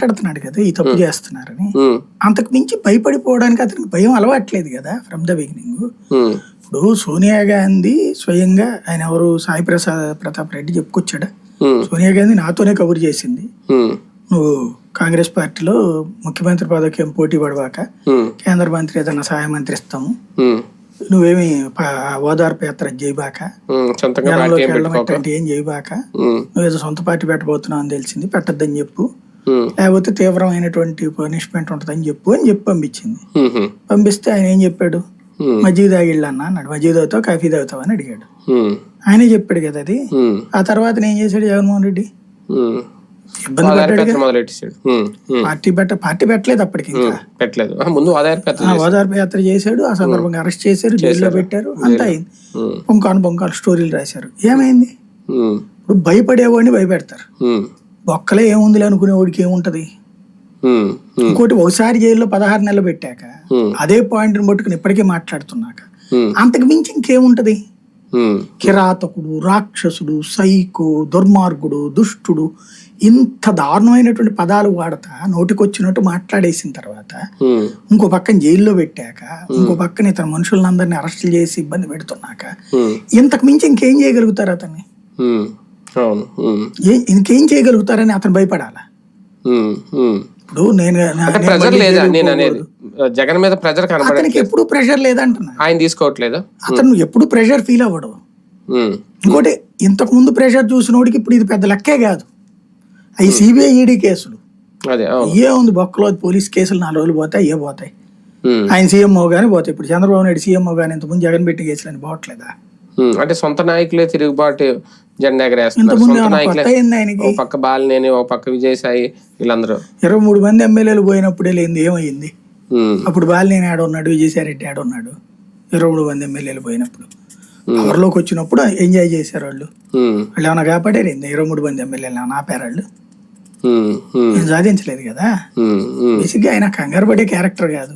మాట్లాడుతున్నాడు కదా ఈ తప్పు చేస్తున్నారని. అంతకు మించి భయపడిపోవడానికి అతనికి భయం అలవాట్లేదు కదా ఫ్రమ్ ద బిగినింగ్ ఇప్పుడు సోనియా గాంధీ స్వయంగా ఆయన ఎవరు సాయి ప్రసాద్ ప్రతాప్ రెడ్డి చెప్పుకొచ్చాడా? సోనియా గాంధీ నాతోనే కబురు చేసింది. నువ్వు కాంగ్రెస్ పార్టీలో ముఖ్యమంత్రి పదవికి ఏం పోటీ పడవాక కేంద్ర మంత్రి ఏదైనా సహాయ మంత్రి ఇస్తాము నువ్వేమి ఓదార్పు యాత్ర చేయబాక? జనంలోకి ఏం వెళ్ళడం చేయబాక? నువ్వేదో సొంత పార్టీ పెట్టబోతున్నావు అని తెలిసింది పెట్టద్దని చెప్పు. లేకపోతే తీవ్రమైనటువంటి పనిష్మెంట్ ఉంటుందని చెప్పు అని చెప్పి పంపించింది. ఉమ్, పంపిస్తే ఆయన ఏం చెప్పాడు? ఉమ్, మజ్జిగ తాగిళ్ళన్నా అన్నాడు. మజ్జిగ తాగుతావు కాఫీ తాగుతావు అని అడిగాడు. ఆయనే చెప్పాడు కదా అది. ఆ తర్వాత ఏం చేశాడు జగన్మోహన్ రెడ్డి. ఇబ్బంది పడ్డాడు ఉమ్, పార్టీ పెట్ట పార్టీ పెట్టలేదు అప్పటికి పెట్టలేదు. ముందు ఓదార్పు యాత్ర చేశాడు. ఆ సందర్భంగా అరెస్ట్ చేశారు. జైల్లో పెట్టారు. అంతా అయింది. పొంకాను పొంకాలు స్టోరీలు రాశారు. ఏమైంది? ఇప్పుడు భయపడేవాడిని భయపెడతారు. ఉమ్, బొక్కలే ఏముందిలే అనుకునేవాడికి ఏముంటది? ఇంకోటి ఒకసారి జైల్లో పదహారు నెలలు పెట్టాక అదే పాయింట్ని పట్టుకుని ఇప్పటికే మాట్లాడుతున్నాక అంతకు మించి ఇంకేముంటది? కిరాతకుడు రాక్షసుడు సైకో దుర్మార్గుడు దుష్టుడు ఇంత దారుణమైనటువంటి పదాలు వాడతా నోటికొచ్చినట్టు మాట్లాడేసిన తర్వాత ఇంకో పక్కన జైల్లో పెట్టాక ఇంకో పక్కన ఇతర మనుషులందరినీ అరెస్టులు చేసి ఇబ్బంది పెడుతున్నాక ఇంతకు మించి ఇంకేం చేయగలుగుతారు అతన్ని? ఇంకేం చేయగలుగుతారని అతను భయపడాలా. ఇప్పుడు నేను లేదా? అనేది. జగన్ మీద కనబడట్లేదు. ఎప్పుడు ప్రెషర్ లేదంటున్నా. ఆయన తీసుకోవట్లేదా? అతను ఎప్పుడు ప్రెషర్ ఫీల్ అవ్వడు. ఇంకోటి ఇంతకు ముందు ప్రెషర్ చూసినోడికి ఇప్పుడు ఇది పెద్ద లెక్కే కాదు. అవి సిబిఐ ఈడీ కేసులు. అదే అవును. ఏ ఉంది బొక్కలో పోలీస్ కేసులు నాలుగు రోజులు పోతాయి ఏ పోతాయి? ఆయన సీఎంఓ గానీ పోతాయి. ఇప్పుడు చంద్రబాబు నాయుడు సీఎంఓ గానీ ఇంతకుముందు జగన్ పెట్టి కేసులు అని పోవట్లేదా? అంటే సొంత నాయకులే తిరుగుబాటు జెండా ఎగరేస్తున్నారు సొంత నాయకులే ఓ పక్క బాలినేని ఓ పక్క విజయసాయి వీళ్ళందరూ. ఇరవై మూడు మంది ఎమ్మెల్యేలు పోయినప్పుడే లేనిది ఏమైంది? అప్పుడు బాలినేని ఆడ ఉన్నాడు విజయసాయి రెడ్డి ఆడ ఉన్నాడు. ఇరవై మూడు మంది ఎమ్మెల్యేలు పోయినప్పుడు. పవర్లోకి వచ్చినప్పుడు ఎంజాయ్ చేశారు వాళ్ళు. వాళ్ళు ఏమైనా కాపాడారు ఇరవై మూడు మంది ఎమ్మెల్యేలు ఏమైనా ఆపారు వాళ్ళు? సాధించలేదు కదా? బేసిక్గా ఆయన కంగారు పడే క్యారెక్టర్ కాదు.